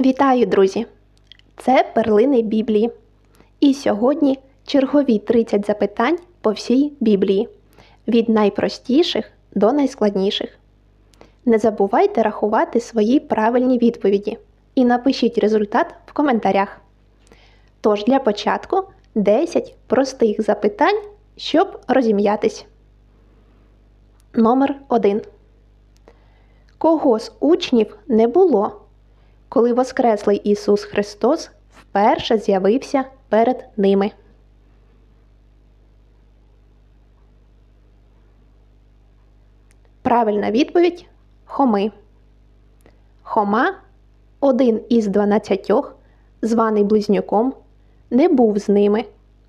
Вітаю, друзі! Це перлини Біблії. І сьогодні чергові 30 запитань по всій Біблії від найпростіших до найскладніших. Не забувайте рахувати свої правильні відповіді і напишіть результат в коментарях. Тож для початку 10 простих запитань, щоб розім'ятись. Номер 1. Кого з учнів не було, коли Воскреслий Ісус Христос вперше з'явився перед ними? Правильна відповідь Хоми. Хома, один із дванадцятьох, званий близнюком, не був з ними,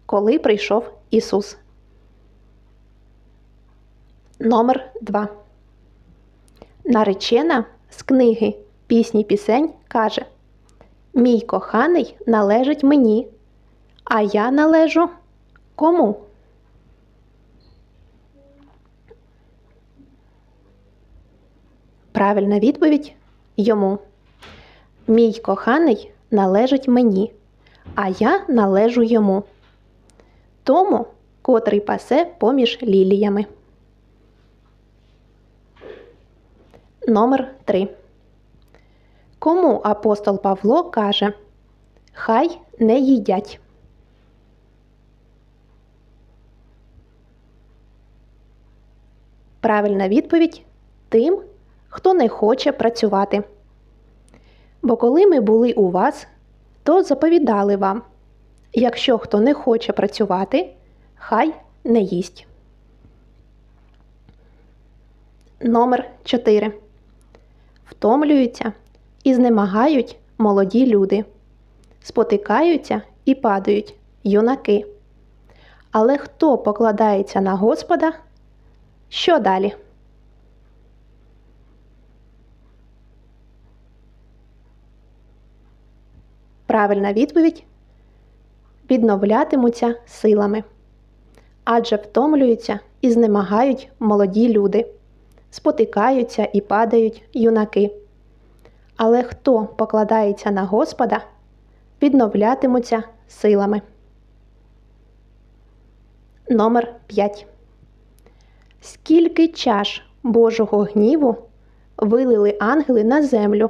коли прийшов Ісус. Номер 2. Наречена з книги Пісні пісень каже Мій коханий належить мені, а я належу кому? Правильна відповідь йому. Мій коханий належить мені, а я належу йому. Тому, котрий пасе поміж ліліями. Номер 3. Кому апостол Павло каже Хай не їдять. Правильна відповідь тим, хто не хоче працювати. Бо коли ми були у вас, то заповідали вам якщо хто не хоче працювати, хай не їсть. Номер 4. Втомлюються і знемагають молоді люди. Спотикаються і падають юнаки. Але хто покладається на Господа? Що далі? Правильна відповідь відновлятимуться силами. Адже втомлюються і знемагають молоді люди, спотикаються і падають юнаки. Але хто покладається на Господа, відновлятимуться силами. Номер 5. Скільки чаш Божого гніву вилили ангели на землю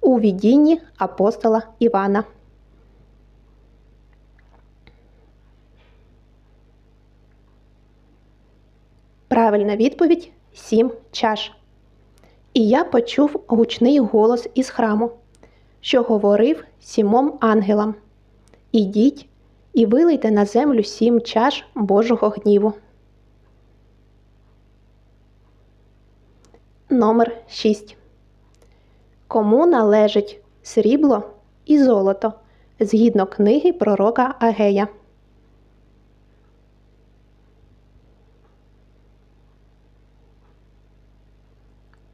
у відінні апостола Івана? Правильна відповідь сім чаш. І я почув гучний голос із храму, що говорив сімом ангелам Ідіть і вилийте на землю сім чаш Божого гніву. Номер 6. Кому належить срібло і золото згідно книги пророка Агея?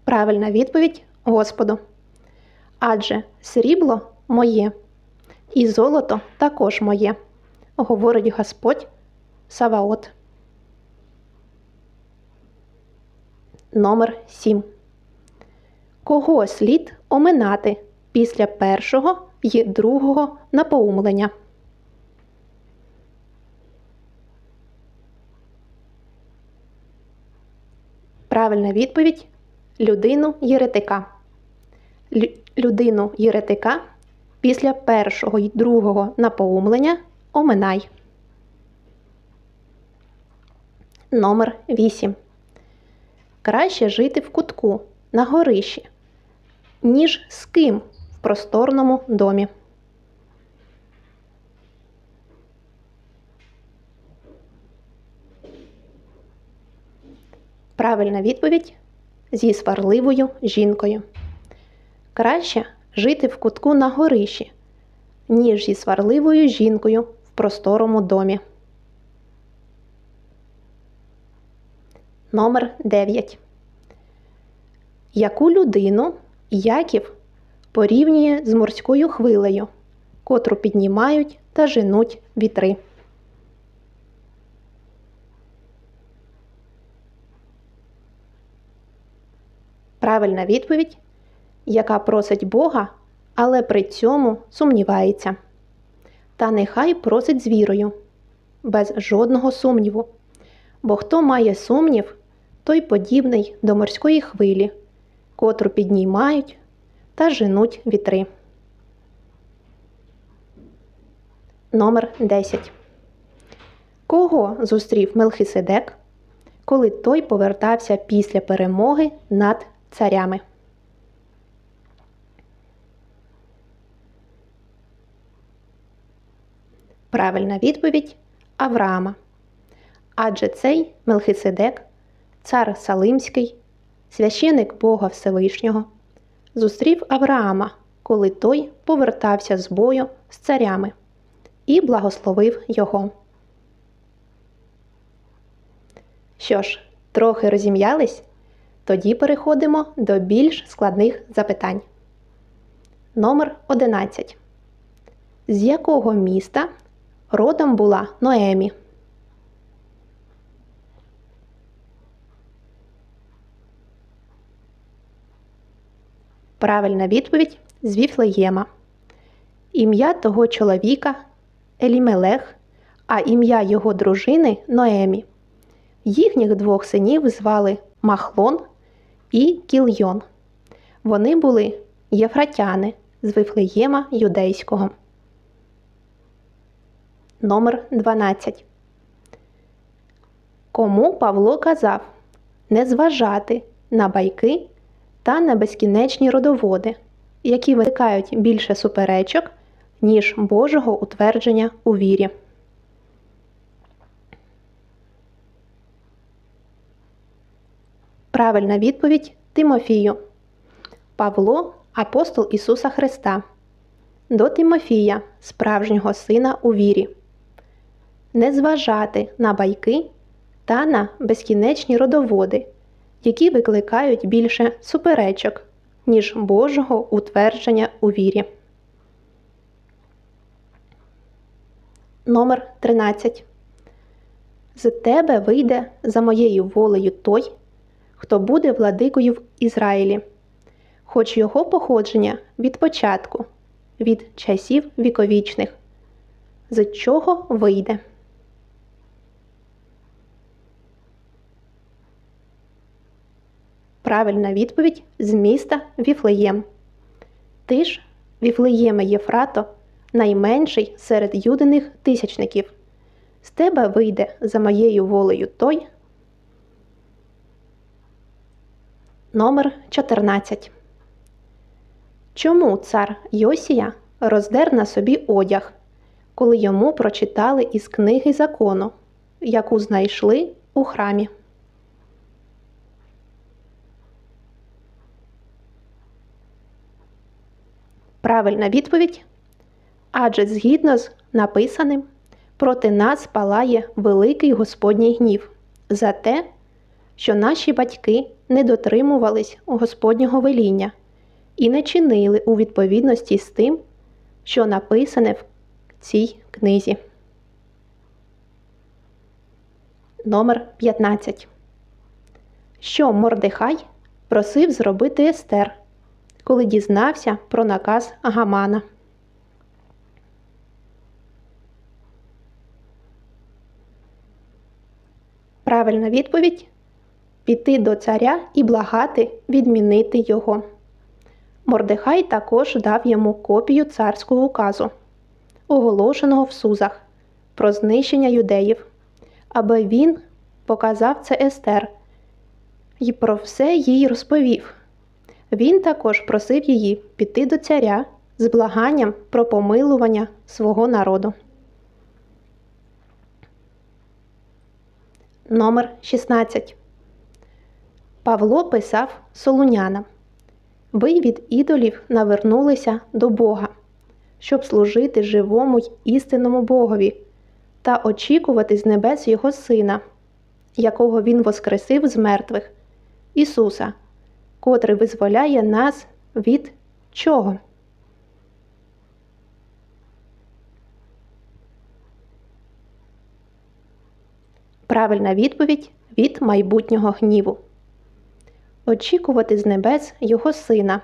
Правильна відповідь Господу. Адже срібло моє, і золото також моє, говорить Господь Саваот. Номер 7. Кого слід оминати після першого і другого напоумлення? Правильна відповідь людину єретика. Людину єретика після першого й другого напоумлення оминай. Номер 8. Краще жити в кутку на горищі, ніж з ким в просторному домі. Правильна відповідь зі сварливою жінкою. Краще жити в кутку на горищі, ніж зі сварливою жінкою в просторому домі. Номер 9. Яку людину Яків порівнює з морською хвилею, котру піднімають та женуть вітри? Правильна відповідь, яка просить Бога але при цьому сумнівається. Та нехай просить з вірою, без жодного сумніву. Бо хто має сумнів, той подібний до морської хвилі, котру піднімають та женуть вітри. Номер 10. Кого зустрів Мелхиседек, коли той повертався після перемоги над царями? Правильна відповідь Авраама. Адже цей Мелхиседек, цар Салимський, священик Бога Всевишнього, зустрів Авраама, коли той повертався з бою з царями і благословив його. Що ж, трохи розім'ялись? Тоді переходимо до більш складних запитань. Номер 11. З якого міста родом була Ноемі? Правильна відповідь з Віфлеєма. Ім'я того чоловіка Елімелех, а ім'я його дружини Ноемі. Їхніх двох синів звали Махлон і Кільйон. Вони були єфратяни з Вифлеєма юдейського. Номер 12. Кому Павло казав не зважати на байки та на безкінечні родоводи, які виникають більше суперечок, ніж Божого утвердження у вірі. Правильна відповідь Тимофію. Павло апостол Ісуса Христа. До Тимофія, справжнього сина у вірі. Не зважати на байки та на безкінечні родоводи, які викликають більше суперечок, ніж Божого утвердження у вірі. Номер 13. З тебе вийде за моєю волею той, хто буде владикою в Ізраїлі, хоч його походження від початку, від часів віковічних, з чого вийде. Правильна відповідь з міста Віфлеєм. Ти ж, Віфлеєме Єфрато, найменший серед юдиних тисячників. З тебе вийде за моєю волею той. Номер 14. Чому цар Йосія роздер на собі одяг, коли йому прочитали із книги закону, яку знайшли у храмі? Правильна відповідь. Адже згідно з написаним, проти нас палає великий Господній гнів за те, що наші батьки не дотримувались Господнього веління і не чинили у відповідності з тим, що написане в цій книзі. Номер 15. Що Мордехай просив зробити Естер, коли дізнався про наказ Агамана. Правильна відповідь піти до царя і благати відмінити його. Мордехай також дав йому копію царського указу, оголошеного в Сузах, про знищення юдеїв, аби він показав це Естер і про все їй розповів. Він також просив її піти до царя з благанням про помилування свого народу. Номер 16 Павло писав Солунянам Ви від ідолів навернулися до Бога, щоб служити живому й істинному Богові та очікувати з небес Його Сина, якого Він воскресив з мертвих, Ісуса, котрий визволяє нас від чого? Правильна відповідь від майбутнього гніву очікувати з небес Його Сина,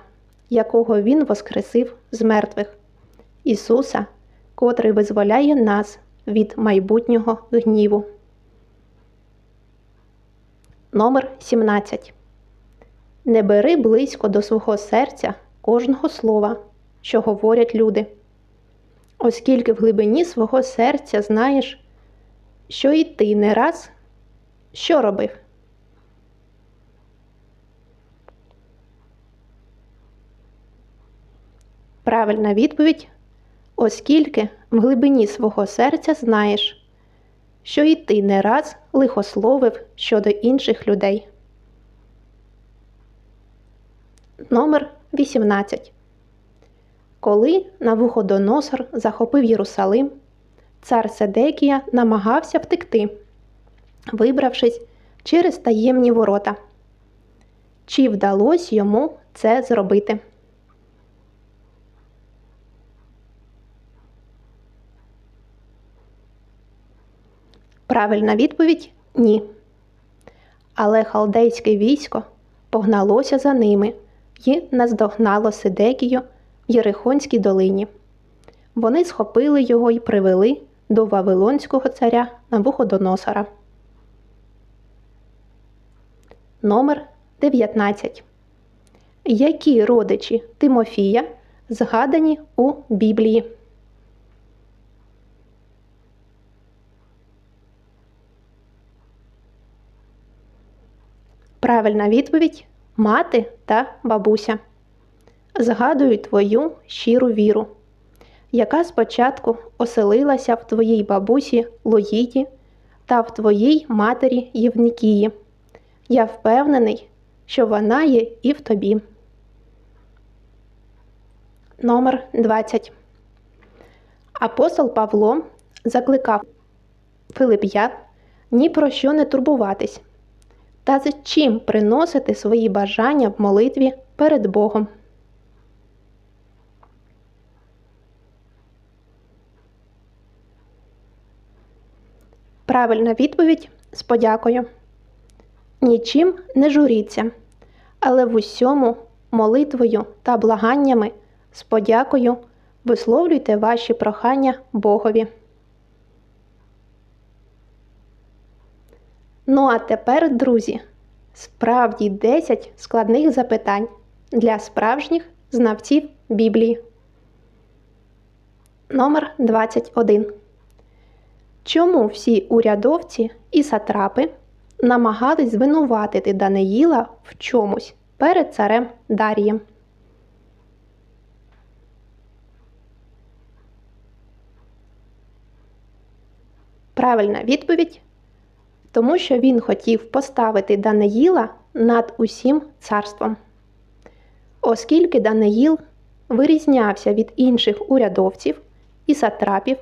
якого Він воскресив з мертвих, Ісуса, котрий визволяє нас від майбутнього гніву. Номер 17. Не бери близько до свого серця кожного слова, що говорять люди, оскільки в глибині свого серця знаєш, що і ти не раз що робив. Правильна відповідь, оскільки в глибині свого серця знаєш, що і ти не раз лихословив щодо інших людей. Номер 18. Коли Навуходоносор захопив Єрусалим, цар Седекія намагався втекти, вибравшись через таємні ворота. Чи вдалося йому це зробити? Правильна відповідь ні. Але халдейське військо погналося за ними і наздогнало Сидекію в Єрихонській долині. Вони схопили його і привели до Вавилонського царя Навуходоносора. Номер 19. Які родичі Тимофія згадані у Біблії? Правильна відповідь мати та бабуся. Згадую твою щиру віру, яка спочатку оселилася в твоїй бабусі Лоїді та в твоїй матері Євникії. Я впевнений, що вона є і в тобі. Номер 20. Апостол Павло закликав Филип'ян ні про що не турбуватись та з чим приносити свої бажання в молитві перед Богом. Правильна відповідь з подякою. Нічим не журіться, але в усьому молитвою та благаннями з подякою висловлюйте ваші прохання Богові. Ну а тепер, друзі, справді 10 складних запитань для справжніх знавців Біблії. Номер 21. Чому всі урядовці і сатрапи намагались звинуватити Даниїла в чомусь перед царем Дарієм? Правильна відповідь тому що він хотів поставити Даниїла над усім царством. Оскільки Даниїл вирізнявся від інших урядовців і сатрапів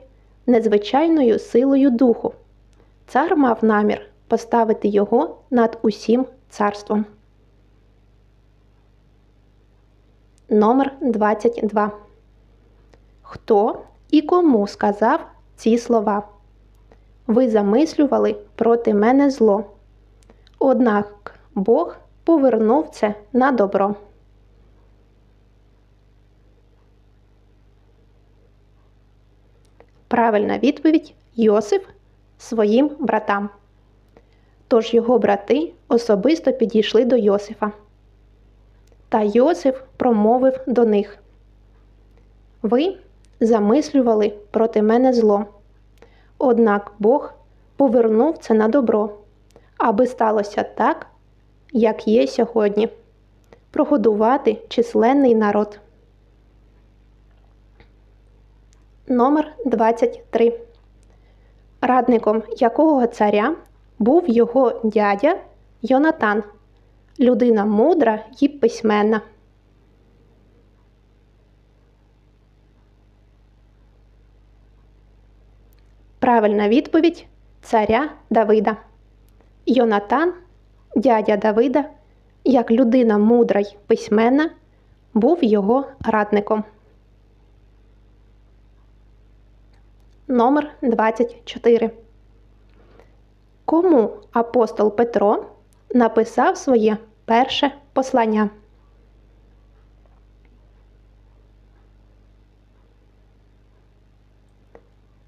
незвичайною силою духу, цар мав намір поставити його над усім царством. Номер 22. Хто і кому сказав ці слова? Ви замислювали проти мене зло. Однак Бог повернув це на добро. Правильна відповідь Йосиф своїм братам. Тож його брати особисто підійшли до Йосифа. Та Йосиф промовив до них Ви замислювали проти мене зло. Однак Бог повернув це на добро, аби сталося так, як є сьогодні прогодувати численний народ. Номер 23. Радником якого царя був його дядя Йонатан, людина мудра і письменна. Правильна відповідь царя Давида. Йонатан, дядя Давида, як людина мудра й письменна, був його радником. Номер 24. Кому апостол Петро написав своє перше послання?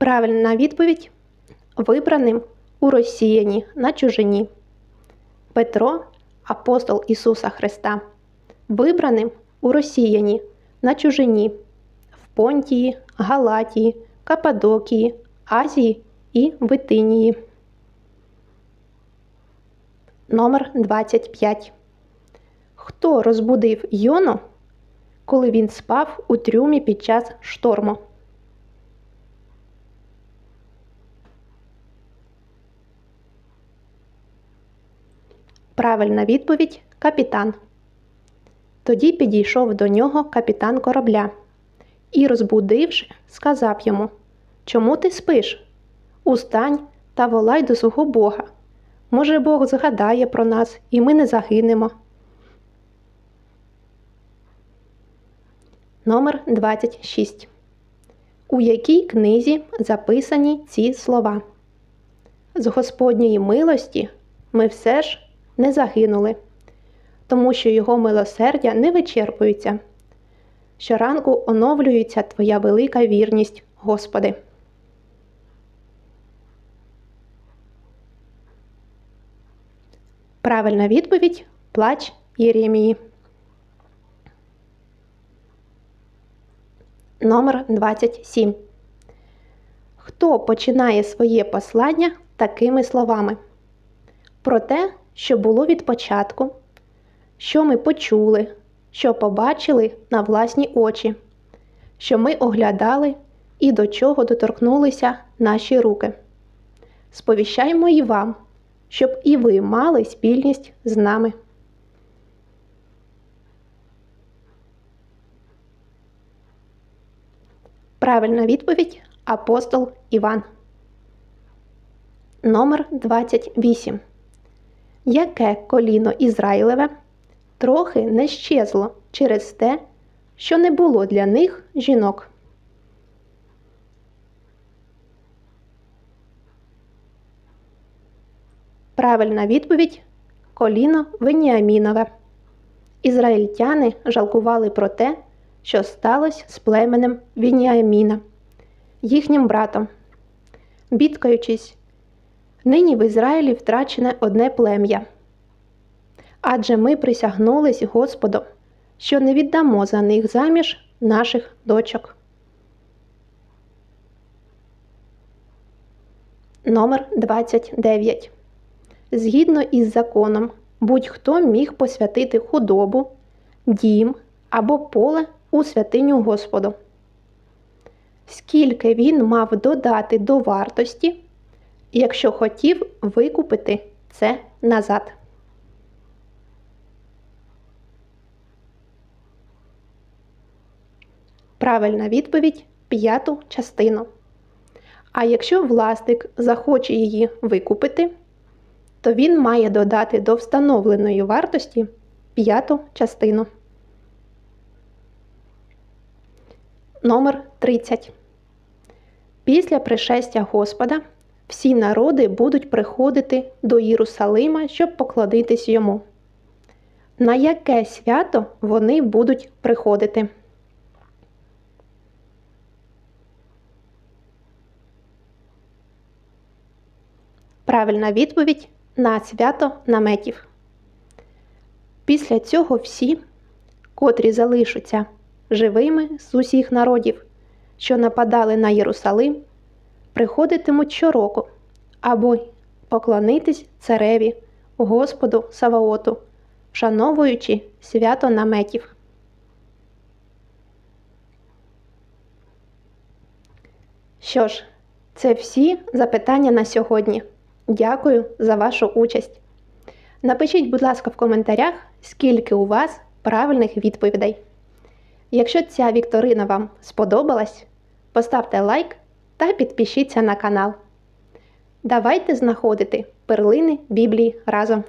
Правильна відповідь вибраним у розсіяні на чужині. Петро, апостол Ісуса Христа, вибраним у розсіяні на чужині в Понтії, Галатії, Кападокії, Азії і Витинії. Номер 25. Хто розбудив Йону, коли він спав у трюмі під час шторму? Правильна відповідь капітан. Тоді підійшов до нього капітан корабля і, розбудивши, сказав йому Чому ти спиш? Устань та волай до свого Бога. Може, Бог згадає про нас, і ми не загинемо. Номер 26. У якій книзі записані ці слова? З Господньої милості ми все ж не загинули, тому що Його милосердя не вичерпується. Щоранку оновлюється Твоя велика вірність, Господи. Правильна відповідь Плач Єремії. Номер 27. Хто починає своє послання такими словами? Про те, що було від початку, що ми почули, що побачили на власні очі, що ми оглядали і до чого доторкнулися наші руки. Сповіщаємо і вам, щоб і ви мали спільність з нами. Правильна відповідь апостол Іван. Номер 28. Яке коліно Ізраїлеве трохи не щезло через те, що не було для них жінок? Правильна відповідь коліно Веніамінове. Ізраїльтяни жалкували про те, що сталося з племенем Веніаміна, їхнім братом. Бідкаючись, нині в Ізраїлі втрачене одне плем'я. Адже ми присягнулись Господу, що не віддамо за них заміж наших дочок. Номер 29 Згідно із законом, будь-хто міг посвятити худобу, дім або поле у святиню Господу. Скільки він мав додати до вартості, якщо хотів викупити це назад. Правильна відповідь п'яту частину. А якщо власник захоче її викупити, то він має додати до встановленої вартості п'яту частину. Номер 30. Після пришестя Господа всі народи будуть приходити до Єрусалима, щоб поклонитись йому. На яке свято вони будуть приходити? Правильна відповідь на свято наметів. Після цього всі, котрі залишаться живими з усіх народів, що нападали на Єрусалим, приходитимуть щороку або поклонитись цареві, Господу Саваоту, вшановуючи свято наметів. Що ж, це всі запитання на сьогодні. Дякую за вашу участь. Напишіть, будь ласка, в коментарях, скільки у вас правильних відповідей. Якщо ця вікторина вам сподобалась, поставте лайк та підпишіться на канал. Давайте знаходити перлини Біблії разом.